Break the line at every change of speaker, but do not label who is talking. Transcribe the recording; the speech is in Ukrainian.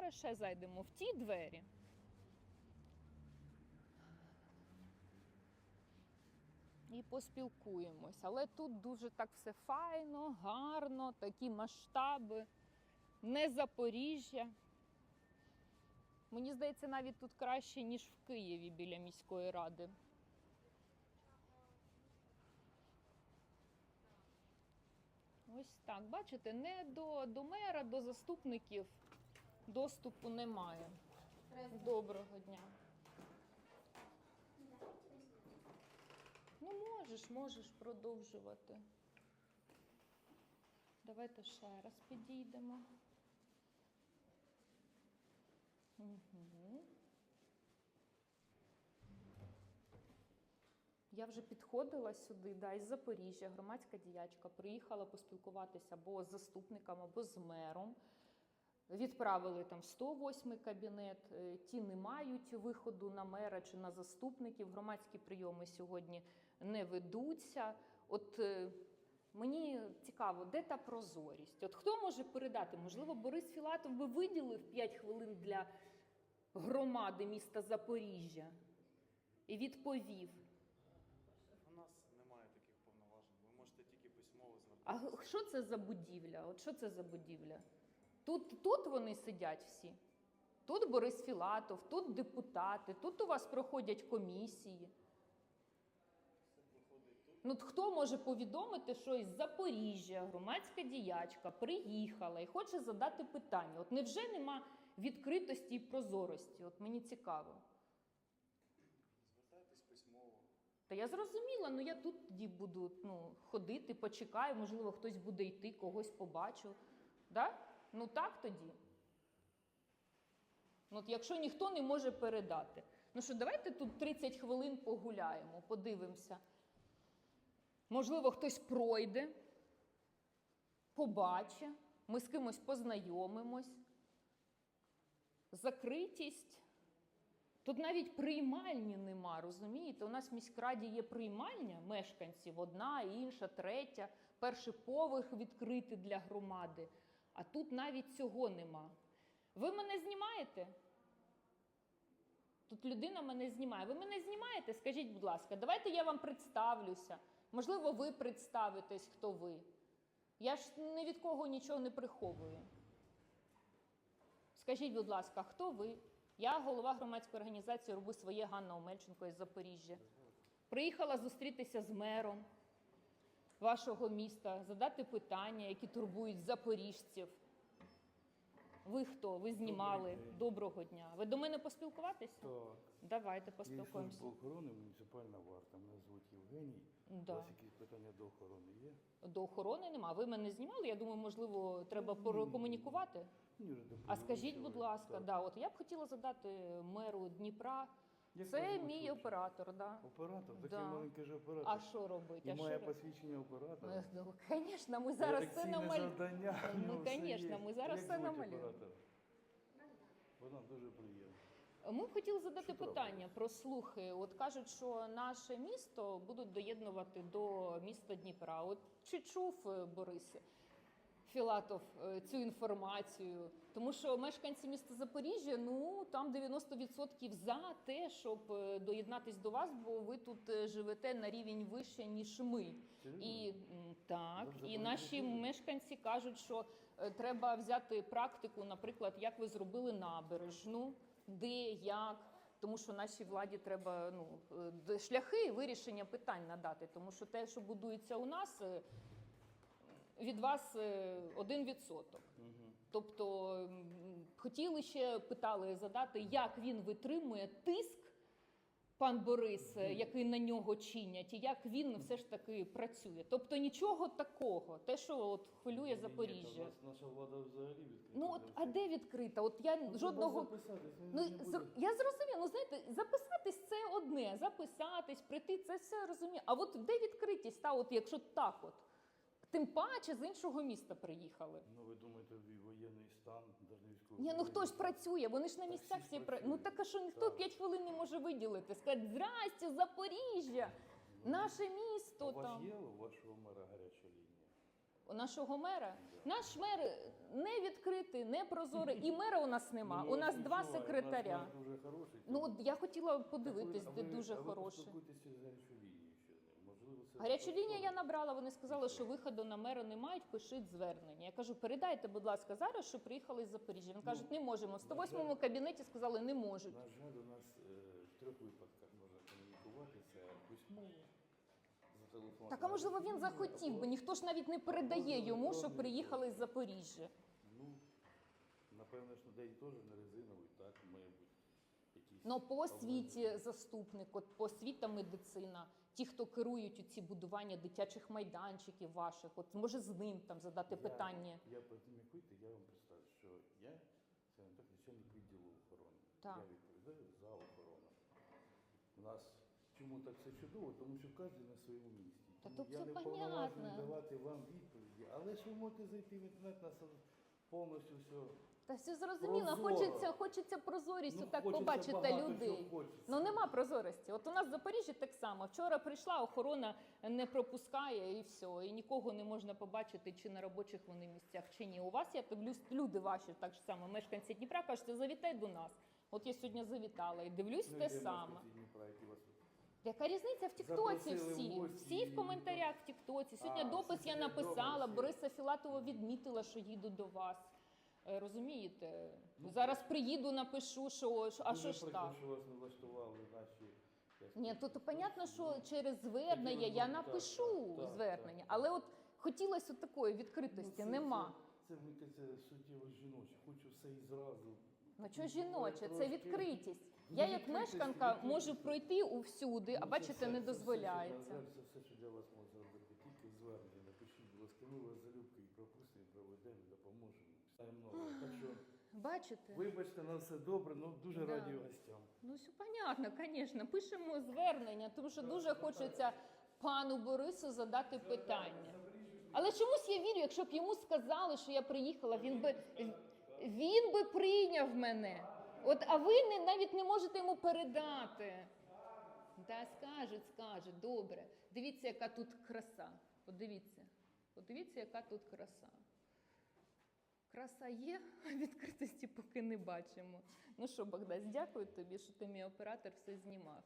Зараз ще зайдемо в ті двері. І поспілкуємось. Але тут дуже так все файно, гарно, такі масштаби, не Запоріжжя. Мені здається, навіть тут краще, ніж в Києві біля міської ради. Ось так, бачите, не до, до мера, до заступників доступу немає. Доброго дня. Ну, можеш, можеш продовжувати. Давайте ще раз підійдемо. Угу. Я вже підходила сюди, да, із Запоріжжя, громадська діячка, приїхала поспілкуватися або з заступником, або з мером. Відправили там в 108 кабінет. Е, Ті не мають виходу на мера чи на заступників. Громадські прийоми сьогодні не ведуться. От е, мені цікаво, де та прозорість? От хто може передати? Можливо, Борис Філатов би виділив 5 хвилин для громади міста Запоріжжя і відповів.
У нас немає таких повноважень. Ви можете тільки письмово
А що це за будівля? От що це за будівля? Тут, тут вони сидять всі. Тут Борис Філатов, тут депутати, тут у вас проходять комісії. Ну, хто може повідомити, що із Запоріжжя громадська діячка приїхала і хоче задати питання? От невже нема відкритості і прозорості? От мені цікаво.
Звертайтесь письмово.
Та я зрозуміла, ну я тут тоді буду ну, ходити, почекаю, можливо, хтось буде йти, когось побачу. Да? Ну так тоді. Ну, от якщо ніхто не може передати. Ну що, давайте тут 30 хвилин погуляємо, подивимося. Можливо, хтось пройде, побачить, ми з кимось познайомимось. Закритість. Тут навіть приймальні нема, розумієте? У нас в міськраді є приймальня мешканців, одна, інша, третя, перший поверх відкритий для громади. А тут навіть цього нема. Ви мене знімаєте? Тут людина мене знімає. Ви мене знімаєте? Скажіть, будь ласка, давайте я вам представлюся. Можливо, ви представитесь, хто ви. Я ж ні від кого нічого не приховую. Скажіть, будь ласка, хто ви? Я голова громадської організації Роби своє Ганна Омельченко із Запоріжжя. Приїхала зустрітися з мером вашого міста, задати питання, які турбують запоріжців. Ви хто? Ви знімали?
день.
Доброго дня. Ви до мене поспілкуватися?
Так.
Давайте поспілкуємося.
служба охорони, муніципальна варта. Мене звуть Євгеній.
Да.
У вас якісь питання до охорони є?
До охорони нема. Ви мене знімали. Я думаю, можливо, треба порекомунікувати.
Ні, вже
А скажіть, будь ласка,
так.
да, от я б хотіла задати меру Дніпра.
Як
Це мій
хлопче?
оператор, да.
Оператор? Такий
Да.
маленький же оператор.
А що робить?
І
А що
має посвідчення оператора.
Е, Ну, звісно, ми зараз все
Редакційне
намалюємо.
завдання. в
Ну,
нього все є.
ми зараз
Як звуть
намалюємо.
оператора? Богдан, дуже приємно.
Ми б хотіли задати
Що
питання про слухи. От кажуть, що наше місто будуть доєднувати до міста Дніпра. От чи чув е, Борис Філатов е, цю інформацію? Тому що мешканці міста Запоріжжя, ну там 90% за те, щоб е, доєднатись до вас, бо ви тут е, живете на рівень вище, ніж ми. І так, і наші мешканці кажуть, що треба взяти практику, наприклад, як ви зробили набережну, де, як. Тому що нашій владі треба ну, шляхи вирішення питань надати. Тому що те, що будується у нас, від вас е, один відсоток. Тобто хотіли ще питали задати, як він витримує тиск, пан Борис, е, який на нього чинять, і як він все ж таки працює. Тобто нічого такого, те, що от хвилює Запоріжжя.
Наша влада взагалі відкрита.
Ну от а де відкрита? От я
Ну,
жодного. Ну я зрозуміла, ну знаєте, записатись це одне, записатись, прийти, це все розумію. А от де відкритість? Та от якщо так, от тим паче з іншого міста приїхали.
Ну ви думаєте, воєнний стан, навіть військовий.
Ні, ну хтось працює, вони ж на місцях
всі ж
працюють. Ну так а що ніхто
Так.
5 хвилин не може виділити? Сказати, здрасте, Запоріжжя, наше
А
місто
у вас
там.
є у вашого мера гаряча лінія?
У нашого мера. Наш мер не відкритий, не прозорий, і мера у нас нема.
Ну,
У нас два секретаря. Ну от я хотіла подивитись, де дуже
а
хороший.
з лінією
Гарячу лінію я набрала. Вони сказали, що виходу на мера не мають, пишіть звернення. Я кажу, передайте, будь ласка, зараз, що приїхали з Запоріжжя. Він кажуть, не можемо. В 108 кабінеті сказали, не можуть.
На жаль, у нас е, в трьох випадках можна комунікувати це письмово.
Так а можливо він захотів би. Ніхто ж навіть не передає йому, що приїхали з Запоріжжя.
Ну, напевно, ж день теж не резиновий, так, має бути.
Ну по освіті заступник, от по освіта медицина, ті, хто керують у ці будування дитячих майданчиків ваших, от може з ним там задати
Я-
питання.
Я тим, я вам представлю, що я, так, начальник відділу охорони.
Так.
Я відповідаю за охорону. У нас чому так все чудово? Тому що кожен на своєму місці.
Та
Тому
то
я
все
не повноважений давати вам відповіді, але ж ви можете зайти в інтернет, нас повністю все.
Та все зрозуміло,
Прозоро.
хочеться, хочеться прозорістю так
хочеться
побачити
багато
людей.
хочеться.
Ну нема прозорості. От у нас в Запоріжжі так само. Вчора прийшла, охорона не пропускає і все. І нікого не можна побачити, чи на робочих вони місцях, чи ні. У вас я дивлюсь, люди ваші так ж само, мешканці Дніпра, кажуть, завітай до нас. От я сьогодні завітала і дивлюсь
Ну,
те саме.
вас тут
Яка різниця в Тіктоці всі? Всі в коментарях в Тіктоці. Сьогодні
А,
допис я написала,
всі.
Бориса Філатова відмітила, що їду до вас. Е, Розумієте?
Ну,
Зараз приїду, напишу, що а
Дуже
що ж так?
що вас не влаштували наші.
Ні, то, то понятно, що
ну,
через звернення я напишу
так,
звернення,
так.
але от хотілося такої
ну,
відкритості,
це-
нема.
Це, це, мені кажеться, суттєво жіноче. Хочу все і зразу.
Ну що жіноче, це відкритість. Я як мешканка можу пройти усюди, а
Ну,
бачите, не дозволяється.
Це, все, що для вас можна зробити. Тільки звернення. Напишіть, будь ласка, ми вас залюбки і пропустимо, проведемо, допоможемо. Так що,
Бачите?
вибачте, на все добре, ну дуже
Да.
раді гостям.
Ну, все понятно, звісно. Пишемо звернення, тому що дуже хочеться пану Борису задати питання. Але чомусь я вірю, якщо б йому сказали, що я приїхала, він би він би прийняв мене. От, а ви не, навіть не можете йому передати. Та скажуть, скажуть, добре. Дивіться, яка тут краса. Подивіться. Подивіться, яка тут краса. Краса є, а відкритості поки не бачимо. Ну що, Богдас, дякую тобі, що ти мій оператор все знімав.